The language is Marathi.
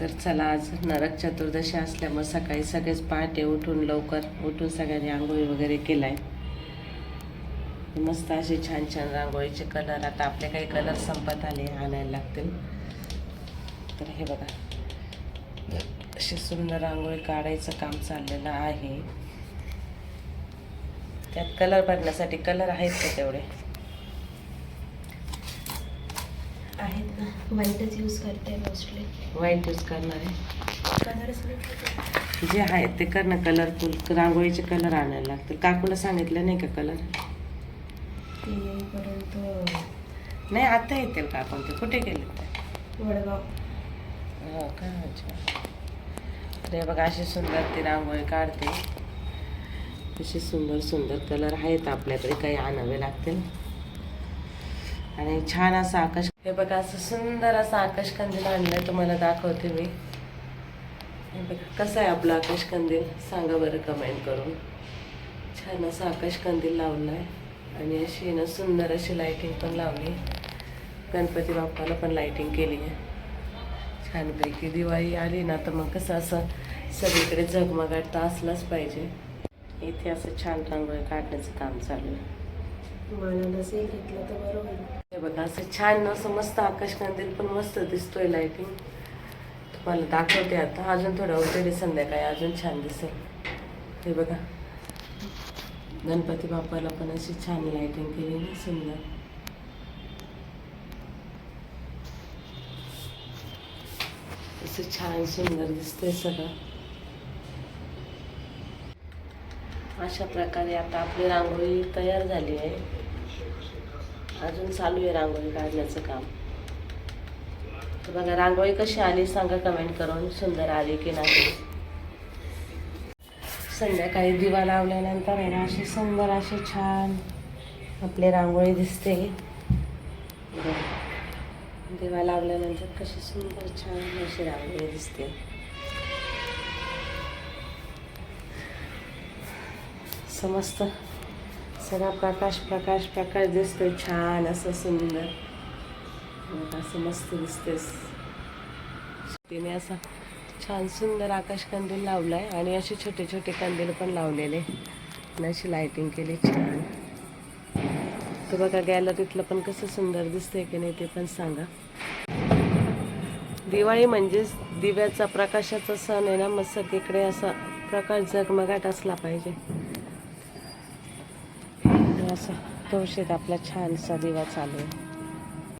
तर चला आज नरक चतुर्दशी असल्यामुळे सकाळी सगळेच पहाटे उठून लवकर उठून सगळ्यांनी आंघोळी वगैरे केलाय. मस्त असे छान छान रांगोळीचे कलर आता आपले काही कलर संपत आले आणायला लागतील. तर हे बघा. अशी सुंदर रांगोळी काढायचं काम चाललेलं आहे. त्यात कलर भरण्यासाठी कलर आहेत का तेवढे? आहेत ना. व्हाईटच यूज करते मोस्टली व्हाईट यूज करणार आहे. कलर्स जे आहेत ते कर ना कलरफुल रांगोळीचे कलर आणायला लागतील. काकूला सांगितलं नाही का कलर ते येईपर्यंत नाही आता येतील काकून ते? कुठे गेले ते? वडगाव. हो का? अच्छा. हे बघा अशी सुंदर ती रांगोळी काढते. असे सुंदर सुंदर कलर आहेत आपल्याकडे. काही आणावे लागतील. आणि छान असं आकाश हे बघा असं सुंदर असं आकाश कंदील आणलंय तुम्हाला दाखवते मी. हे बघा कसं आहे आपलं आकाश कंदील सांगा बरं कमेंट करून. छान असं आकाश कंदील लावलं आहे आणि अशी ना सुंदर अशी लाईटिंग पण लावली. गणपती बाप्पाला पण लाईटिंग केली आहे. छानपैकी दिवाळी आली ना तर मग कसं असं सगळीकडे झगमगाट तर असलाच पाहिजे. इथे असं छान रांगोळी काढण्याचं काम चालू आहे. मला नसेल घेतलं तर बरं होईल. हे बघा असं छान असं मस्त आकाश पण मस्त दिसतोय लाईटिंग तुम्हाला दाखवते आता. अजून थोडं उजेडी संध्याकाळी. अजून छान दिसेल. हे बघा. गणपती बाप्पाला पण अशी छान लाईटिंग केली ना सुंदर. असं छान सुंदर दिसतंय सगळं. अशा प्रकारे आता आपली रांगोळी तयार झाली आहे. अजून चालू आहे रांगोळी काढण्याचं काम. तर बघा रांगोळी कशी आली सांगा कमेंट करून सुंदर आली की नाही. संध्याकाळी दिवा लावल्यानंतर आहे ना अशी सुंदर अशी छान आपली रांगोळी दिसते. दिवा लावल्यानंतर कशी सुंदर छान अशी रांगोळी दिसते. समस्त सगळा प्रकाश प्रकाश प्रकाश दिसतोय छान असं सुंदर. असं मस्त दिसतेस. तिने असा छान सुंदर आकाश कंदील लावलाय आणि असे छोटे छोटे कंदील पण लावलेले. आणि अशी लायटिंग केली छान. तर बघा गॅलरीतलं पण कसं सुंदर दिसतंय की नाही ते पण सांगा. दिवाळी म्हणजेच दिव्याचा प्रकाशाचा सण आहे ना मग सगळीकडे असा प्रकाश झगमगाट असला पाहिजे. असं कौशिक आपला छानसा दिवा चालू आहे.